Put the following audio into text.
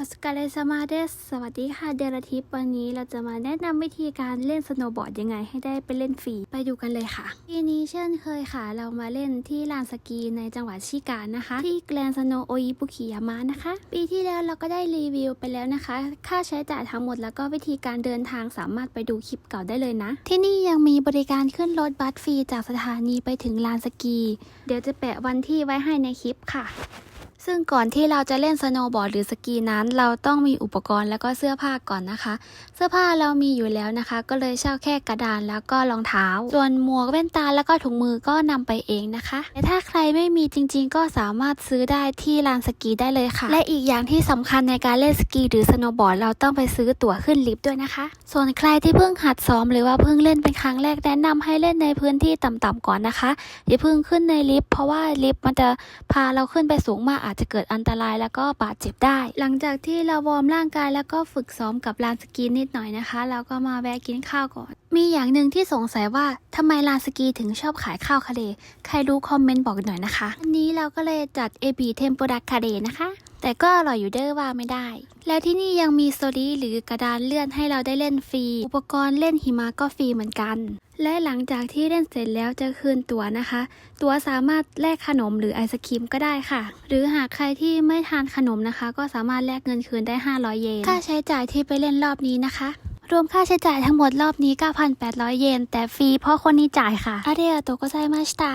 อสการเลซามาเดสสวัสดีค่ะเดลทิปวันนี้เราจะมาแนะนำวิธีการเล่นสโนว์บอร์ดยังไงให้ได้ไปเล่นฟรีไปดูกันเลยค่ะปีนี้เช่นเคยค่ะ เรามาเล่นที่ลานสกีในจังหวัดชิกานะคะ ที่แกลนสโนโออิบุคิยามะนะคะ ปีที่แล้วเราก็ได้รีวิวไปแล้วนะคะ ค่าใช้จ่ายทั้งหมดแล้วก็วิธีการเดินทางสามารถไปดูคลิปเก่าได้เลยนะ ที่นี่ยังมีบริการขึ้นรถบัสฟรีจากสถานีไปถึงลานสกี เดี๋ยวจะแปะวันที่ไว้ให้ในคลิปค่ะ ซึ่งก่อนที่เราจะเล่นสโนว์บอร์ดหรือสกีนั้น เราต้องมีอุปกรณ์แล้วก็เสื้อผ้าก่อนนะคะ เสื้อผ้าเรามีอยู่แล้วนะคะ ก็เลยเช่าแค่กระดานแล้วก็รองเท้า ส่วนหมวกแว่นตาแล้วก็ถุงมือก็นำไปเองนะคะแต่ถ้าใครไม่มีจริง ๆ ก็สามารถซื้อได้ที่ลานสกีได้เลยค่ะ และอีกอย่างที่สำคัญในการเล่นสกีหรือสโนว์บอร์ดเราต้องไปซื้อตั๋วขึ้นลิฟต์ด้วยนะคะ ส่วนใครที่เพิ่งหัดซ้อมหรือว่าเพิ่งเล่นเป็นครั้งแรกแนะนำให้เล่นในพื้นที่ต่ำๆก่อนนะคะอย่าเพิ่งขึ้นในลิฟต์เพราะว่าลิฟต์มันจะพาเราขึ้นไปสูงมากอาจจะเกิดอันตรายแล้วก็บาดเจ็บได้ หลังจากที่เราวอร์มร่างกายแล้วก็ฝึกซ้อมกับลานสกีนิดหน่อยนะคะ เราก็มาแวะกินข้าวก่อน มีอย่างหนึ่งที่สงสัยว่าทำไมลานสกีถึงชอบขายข้าวคาเดใครรู้คอมเมนต์บอกหน่อยนะคะ อันนี้เราก็เลยจัดเอบีเทมโปดักคาเดนะคะ แต่ก็อร่อยอยู่เด้อว่าไม่ได้ แล้วที่นี่ยังมีโตรี่หรือกระดานเลื่อนให้เราได้เล่นฟรี อุปกรณ์เล่นหิมะก็ฟรีเหมือนกัน และหลังจากที่เล่นเสร็จแล้วจะคืนตั๋วนะคะ ตั๋วสามารถแลกขนมหรือไอศครีมก็ได้ค่ะ หรือหากใครที่ไม่ทานขนมนะคะ ก็สามารถแลกเงินคืนได้ 500 เยน ค่าใช้จ่ายที่ไปเล่นรอบนี้นะคะรวมค่าใช้จ่ายทั้งหมดรอบนี้ 9,800 เยน แต่ฟรีเพราะคนนี้จ่ายค่ะอาเดียโตโกไซมาสตา